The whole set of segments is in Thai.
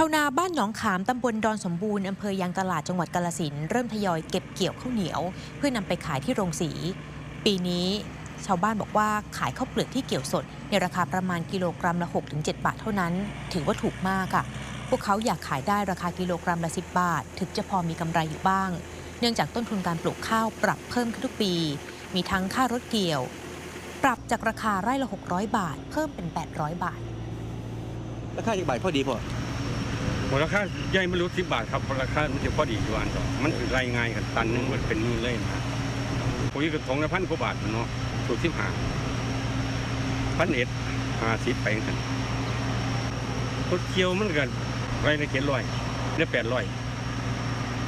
าวนาบ้านหนองขามตำบลดอนสมบูรณ์อำเภอยางตลาดจังหวัดกาลสินเริ่มทยอยเก็บเกี่ยวข้าวเหนียว เพื่อนำไปขายที่โรงสี ปีนี้ชาวบ้านบอกว่าขายข้าวเปลือกที่เกี่ยวสด ในราคาประมาณกิโลกรัมละ 6-7 บาทเท่านั้น ถือว่าถูกมากค่ะ พวกเขาอยากขายได้ราคากิโลกรัมละ 10 บาท ถึงจะพอมีกำไรอยู่บ้าง เนื่องจากต้นทุนการปลูกข้าวปรับเพิ่มขึ้นทุกปี มีทั้งค่ารถเกี่ยว ปรับจากราคาไร่ละ 600 บาท เพิ่มเป็น 800 บาทราคาจากบาทพอดีพอ มูลค่าใหญ่ไม่รู้สิบบาทครับราคามันจะพอดีอยู่อันต่อมันคือรายงานกันตันหนึงมันเป็นหมือเลยนะปุ๋ยกระถงละพันกว่าบาทเนาะสูตรสิบห้าพันเอ็ดห้าสิบไปกันรถเคียวมันกันไรละเจ็ดร้อยได้แปดร้อย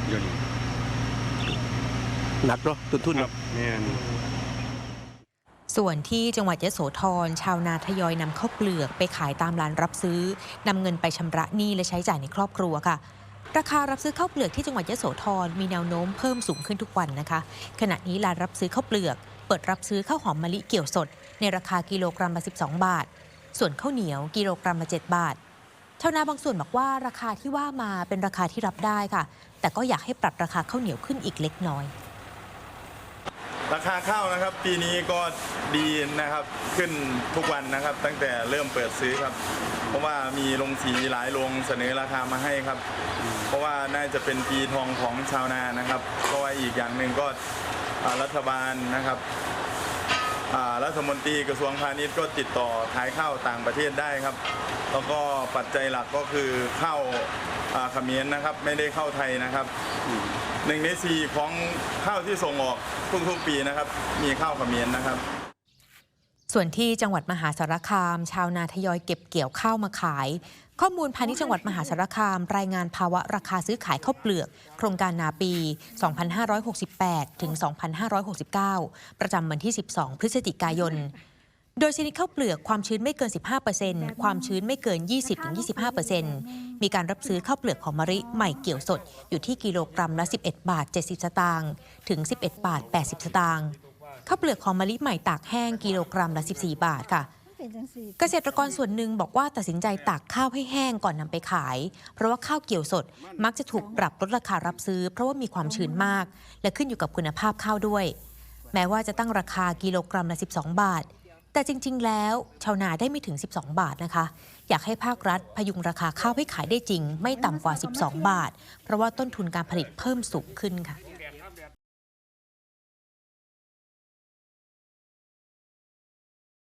อยู่นี่หนักเนาะต้นทุนคเนาะรับเนี่ย ส่วนที่จังหวัดยะโสธรชาวนาทยอยนำข้าวเปลือกไปขายตามร้านรับซื้อนำเงินไปชำระหนี้และใช้จ่ายในครอบครัวค่ะ ราคารับซื้อข้าวเปลือกที่จังหวัดยะโสธรมีแนวโน้มเพิ่มสูงขึ้นทุกวันนะคะ ขณะนี้ร้านรับซื้อข้าวเปลือก เปิดรับซื้อข้าวหอมมะลิเกี่ยวสด ในราคากิโลกรัมละ 12 บาท ส่วนข้าวเหนียวกิโลกรัมละ 7 บาทชาวนาบางส่วนบอกว่าราคาที่ว่ามาเป็นราคาที่รับได้ค่ะ แต่ก็อยากให้ปรับราคาข้าวเหนียวขึ้นอีกเล็กน้อย ราคาข้าวนะครับ ปีนี้ก็ดีนะครับขึ้นทุกวันนะครับ ตั้งแต่เริ่มเปิดซื้อครับ เพราะว่ามีโรงสีหลายโรงเสนอราคามาให้ครับ เพราะว่าน่าจะเป็นปีทองของชาวนานะครับเพราะว่าอีกอย่างหนึ่งก็รัฐบาลนะครับ รัฐมนตรีกระทรวงพาณิชย์ก็ติดต่อขายข้าวต่างประเทศได้ครับ แล้วก็ปัจจัยหลักก็คือข้าวอ่าเขมรนะครับ ไม่ได้เข้าไทยนะครับหนึ่งในสี่ของข้าวที่ส่งออกทุกๆปีนะครับ มีข้าวเขมิ้นนะครับ ส่วนที่จังหวัดมหาสารคาม ชาวนาทยอยเก็บเกี่ยวข้าวมาขาย ข้อมูลพาณิชย์จังหวัดมหาสารคาม รายงานภาวะราคาซื้อขายข้าวเปลือก โครงการนาปี 2568 ถึง 2569 ประจำวันที่ 12 พฤศจิกายน โดยชนิดข้าวเปลือกความชื้นไม่เกิน 15%ความชื้นไม่เกิน 20-25%มีการรับซื้อข้าวเปลือกหอมมะลิใหม่เกี่ยวสดอยู่ที่กิโลกรัมละ 11 บาท 70 สตางค์ถึง 11 บาท 80 สตางค์ ข้าวเปลือกหอมมะลิใหม่ตากแห้งกิโลกรัมละ14 บาทค่ะ เกษตรกรส่วนหนึ่งบอกว่าตัดสินใจตากข้าวให้แห้งก่อนนำไปขาย เพราะว่าข้าวเกี่ยวสดมักจะถูกปรับลดราคารับซื้อ เพราะว่ามีความชื้นมาก และขึ้นอยู่กับคุณภาพข้าวด้วย แม้ว่าจะตั้งราคากิโลกรัมละ 12 บาท แต่จริง ๆ แล้วชาวนาได้ไม่ถึง 12 บาทนะคะ อยากให้ภาครัฐพยุงราคาข้าวให้ขายได้จริง ไม่ต่ำกว่า 12 บาท เพราะว่าต้นทุนการผลิตเพิ่มสูงขึ้นค่ะ